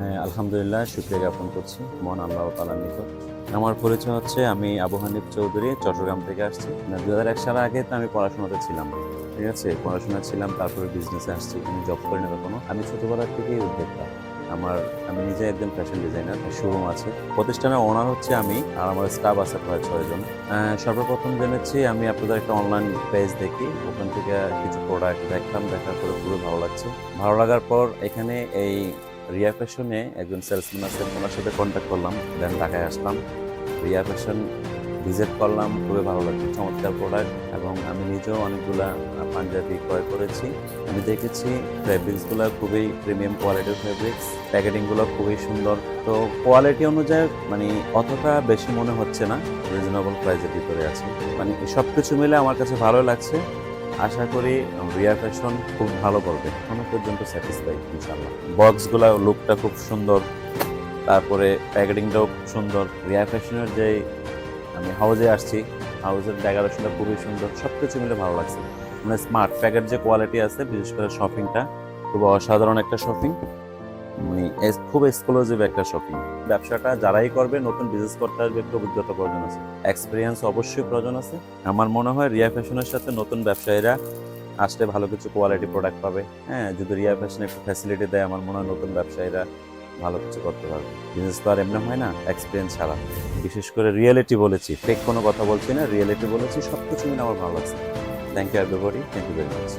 হ্যাঁ আলহামদুলিল্লাহ, শুক্রিয়া জ্ঞাপন করছি। মন আল্লাহ তালার নিকট। আমার পরিচয় হচ্ছে আমি আবু হানিফ চৌধুরী, চট্টগ্রাম থেকে আসছি। দু হাজার এক সাল আগে তো আমি পড়াশোনাতে ছিলাম। ঠিক আছে? পড়াশোনা ছিলাম, তারপরে বিজনেসে আসছি। আমি জব করি না কখনো। আমি ছোটবেলার থেকেই উদ্যোক্তা। আমার, আমি নিজে একজন ফ্যাশন ডিজাইনার শোরুম আছে। প্রতিষ্ঠানের ওনার হচ্ছে আমি, আর আমার স্টাফ আছে প্রায় ছয়জন। সর্বপ্রথম জেনেছি আমি আপনাদের একটা অনলাইন পেজ দেখি। ওখান থেকে কিছু প্রোডাক্ট দেখলাম। দেখার পরে খুবই ভালো লাগছে। ভালো লাগার পর এখানে এই রিয়া ফ্যাশনে একজন সেলসম্যান আছে, ওনার সাথে কন্ট্যাক্ট করলাম দেন ঢাকায় আসলাম। রিয়া ফ্যাশন ভিজিট করলাম, খুবই ভালো লাগছে, চমৎকার প্রোডাক্ট এবং আমি নিজেও অনেকগুলা পাঞ্জাবি ক্রয় করেছি। আমি দেখেছি ফ্যাব্রিক্সগুলো খুবই প্রিমিয়াম কোয়ালিটির ফ্যাব্রিক্স প্যাকেটিংগুলো খুবই সুন্দর। তো কোয়ালিটি অনুযায়ী মানে অতটা বেশি মনে হচ্ছে না রিজনেবল প্রাইসের ভিতরে আছে। মানে সব কিছু মিলে আমার কাছে ভালো লাগছে। আশা করি রিয়া ফ্যাশন খুব ভালো করবে। এখনও পর্যন্ত স্যাটিসফাই ইনশাল্লাহ বক্সগুলো লুকটা খুব সুন্দর, তারপরে প্যাকেটিংটাও খুব সুন্দর। রিয়া ফ্যাশনের যে আমি হাউজে আসছি হাউজের ডেকোরেশনটা খুবই সুন্দর সব কিছু মিলে ভালো লাগছে। মানে স্মার্ট প্যাকেট যে কোয়ালিটি আছে, বিশেষ করে শপিংটা খুব অসাধারণ একটা শপিং খুব এক্সক্লুসিভ একটা শপিং ব্যবসাটা যারাই করবে, নতুন বিজনেস করতে আসবে, একটু অভিজ্ঞতা প্রয়োজন আছে। এক্সপিরিয়েন্স অবশ্যই প্রয়োজন আছে। আমার মনে হয় রিয়া ফ্যাশনের সাথে নতুন ব্যবসায়ীরা আসলে ভালো কিছু কোয়ালিটি প্রোডাক্ট পাবে। হ্যাঁ যদি রিয়া ফ্যাশন একটু ফ্যাসিলিটি দেয়, আমার মনে হয় নতুন ব্যবসায়ীরা ভালো কিছু করতে পারবে। বিজনেস তো আর এমনি হয় না এক্সপিরিয়েন্স ছাড়া। বিশেষ করে রিয়েলিটি বলেছি ফেক কোনো কথা বলছি না রিয়েলিটি বলেছি সব কিছু মিলে আমার ভালো লাগছে। Thank you everybody thank you very much